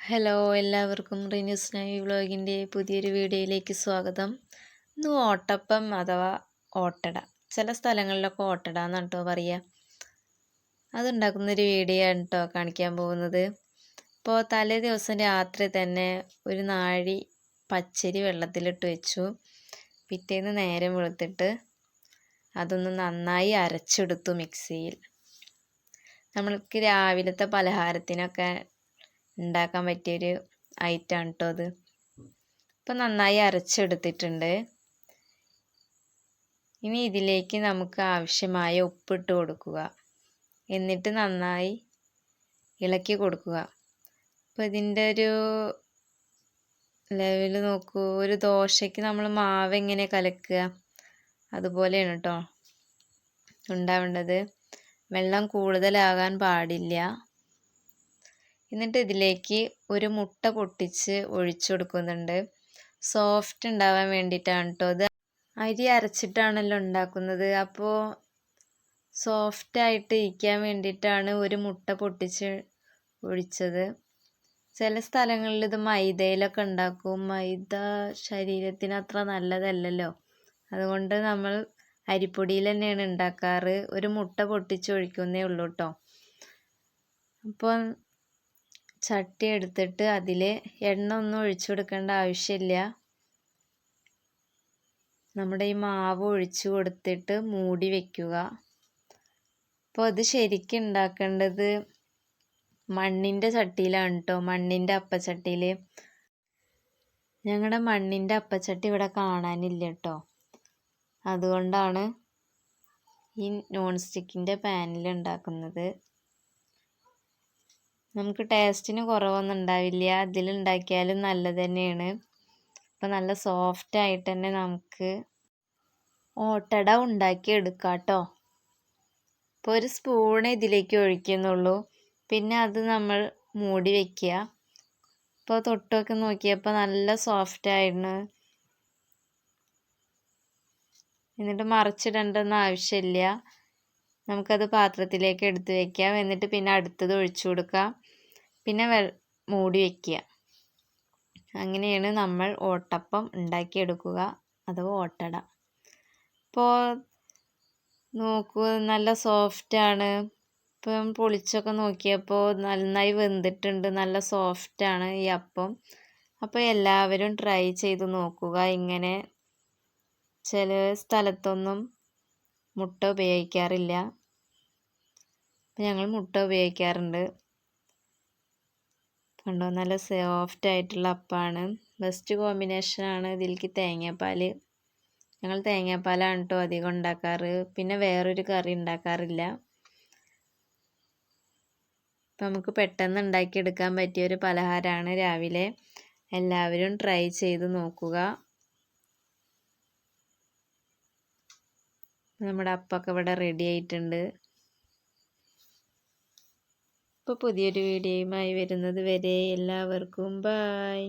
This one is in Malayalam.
ഹലോ എല്ലാവർക്കും റിന്യൂസ് നൈ വ്ളോഗിന്റെ പുതിയൊരു വീഡിയോയിലേക്ക് സ്വാഗതം. ഇന്ന് ഓട്ടപ്പം അഥവാ ഓട്ടട. ചില സ്ഥലങ്ങളിലൊക്കെ ഓട്ടട എന്നാണ് കേട്ടോ പറയുക അതുണ്ടാക്കുന്നൊരു വീഡിയോ ആണ് കേട്ടോ കാണിക്കാൻ പോകുന്നത്. ഇപ്പോൾ തലേ ദിവസം രാത്രി തന്നെ ഒരു നാഴി പച്ചരി വെള്ളത്തിലിട്ട് വെച്ചു. പിറ്റേന്ന് നേരം വെളുത്തിട്ട് അതൊന്ന് നന്നായി അരച്ചെടുത്തു മിക്സിയിൽ. നമ്മൾക്ക് രാവിലത്തെ പലഹാരത്തിനൊക്കെ ഉണ്ടാക്കാൻ പറ്റിയൊരു ഐറ്റമാണ് കേട്ടോ അത്. ഇപ്പം നന്നായി അരച്ചെടുത്തിട്ടുണ്ട്. ഇനി ഇതിലേക്ക് നമുക്ക് ആവശ്യമായ ഉപ്പിട്ട് കൊടുക്കുക. എന്നിട്ട് നന്നായി ഇളക്കി കൊടുക്കുക. അപ്പോൾ ഇതിന്റെ ഒരു ലെവൽ നോക്കൂ. ഒരു ദോശയ്ക്ക് നമ്മൾ മാവ് എങ്ങനെ കലക്കുക? അതുപോലെയാണ് കേട്ടോ ഉണ്ടാവേണ്ടത്. വെള്ളം കൂടുതലാകാൻ പാടില്ല. എന്നിട്ട് ഇതിലേക്ക് ഒരു മുട്ട പൊട്ടിച്ച് ഒഴിച്ചു കൊടുക്കുന്നുണ്ട്. സോഫ്റ്റ് ഉണ്ടാവാൻ വേണ്ടിയിട്ടാണ് കേട്ടോ അത് അരി അരച്ചിട്ടാണല്ലോ ഉണ്ടാക്കുന്നത്. അപ്പോൾ സോഫ്റ്റായിട്ട് ഇരിക്കാൻ വേണ്ടിയിട്ടാണ് ഒരു മുട്ട പൊട്ടിച്ച് ഒഴിച്ചത്. ചില സ്ഥലങ്ങളിൽ ഇത് മൈദയിലൊക്കെ ഉണ്ടാക്കും. മൈദ ശരീരത്തിന് അത്ര നല്ലതല്ലല്ലോ. അതുകൊണ്ട് നമ്മൾ അരിപ്പൊടിയിൽ തന്നെയാണ് ഉണ്ടാക്കാറ്. ഒരു മുട്ട പൊട്ടിച്ച് ഒഴിക്കുന്നേ ഉള്ളൂ കേട്ടോ അപ്പോൾ ചട്ടി എടുത്തിട്ട് അതിൽ എണ്ണ ഒന്നും ഒഴിച്ചു കൊടുക്കേണ്ട ആവശ്യമില്ല. നമ്മുടെ ഈ മാവ് ഒഴിച്ചു കൊടുത്തിട്ട് മൂടി വയ്ക്കുക അപ്പോൾ അത് ശരിക്കും ഉണ്ടാക്കേണ്ടത് മണ്ണിന്റെ ചട്ടിയിലാണ് കേട്ടോ മണ്ണിന്റെ അപ്പച്ചട്ടിയിൽ ഞങ്ങളുടെ മണ്ണിന്റെ അപ്പച്ചട്ടി ഇവിടെ കാണാനില്ല കേട്ടോ അതുകൊണ്ടാണ് ഈ നോൺ സ്റ്റിക്കിന്റെ പാനിൽ ഉണ്ടാക്കുന്നത്. നമുക്ക് ടേസ്റ്റിന് കുറവൊന്നും ഉണ്ടാവില്ല. ഇതിലുണ്ടാക്കിയാലും നല്ലത് തന്നെയാണ്. അപ്പോൾ നല്ല സോഫ്റ്റ് ആയിട്ട് തന്നെ നമുക്ക് ഓട്ടട ഉണ്ടാക്കി എടുക്കാം കേട്ടോ ഇപ്പോൾ ഒരു സ്പൂൺ ഇതിലേക്ക് ഒഴിക്കുന്നുള്ളൂ. പിന്നെ അത് നമ്മൾ മൂടി വയ്ക്കുക ഇപ്പോൾ തൊട്ടൊക്കെ നോക്കിയപ്പോൾ നല്ല സോഫ്റ്റ് ആയിരുന്നു. എന്നിട്ട് മറിച്ചിടേണ്ടെന്ന് ആവശ്യമില്ല. നമുക്കത് പാത്രത്തിലേക്ക് എടുത്ത് വയ്ക്കാം എന്നിട്ട് പിന്നെ അടുത്തത് ഒഴിച്ചു കൊടുക്കാം. പിന്നെ വെ മൂടി വയ്ക്കുക അങ്ങനെയാണ് നമ്മൾ ഓട്ടപ്പം ഉണ്ടാക്കിയെടുക്കുക അഥവാ ഓട്ടട. ഇപ്പോൾ നോക്കൂ നല്ല സോഫ്റ്റാണ് ഇപ്പം പൊളിച്ചൊക്കെ നോക്കിയപ്പോൾ നന്നായി വെന്തിട്ടുണ്ട് നല്ല സോഫ്റ്റാണ് ഈ അപ്പം. അപ്പോൾ എല്ലാവരും ട്രൈ ചെയ്ത് നോക്കുക. ഇങ്ങനെ ചില സ്ഥലത്തൊന്നും മുട്ട ഉപയോഗിക്കാറില്ല. ഞങ്ങൾ മുട്ട ഉപയോഗിക്കാറുണ്ട്. കണ്ടോ നല്ല സോഫ്റ്റ് ആയിട്ടുള്ള അപ്പമാണ് ബെസ്റ്റ് കോമ്പിനേഷനാണ് ഇതിലേക്ക് തേങ്ങാപ്പാൽ ഞങ്ങൾ തേങ്ങാപ്പാലാണ് കേട്ടോ അധികം ഉണ്ടാക്കാറ്. പിന്നെ വേറൊരു കറി ഉണ്ടാക്കാറില്ല. അപ്പം നമുക്ക് പെട്ടെന്ന് ഉണ്ടാക്കിയെടുക്കാൻ പറ്റിയ ഒരു പലഹാരമാണ് രാവിലെ. എല്ലാവരും ട്രൈ ചെയ്ത് നോക്കുക. നമ്മുടെ അപ്പൊക്കെ ഇവിടെ റെഡി ആയിട്ടുണ്ട്. ഇപ്പോൾ പുതിയൊരു വീഡിയോയുമായി വരുന്നത് വരെ എല്ലാവർക്കും ബായ്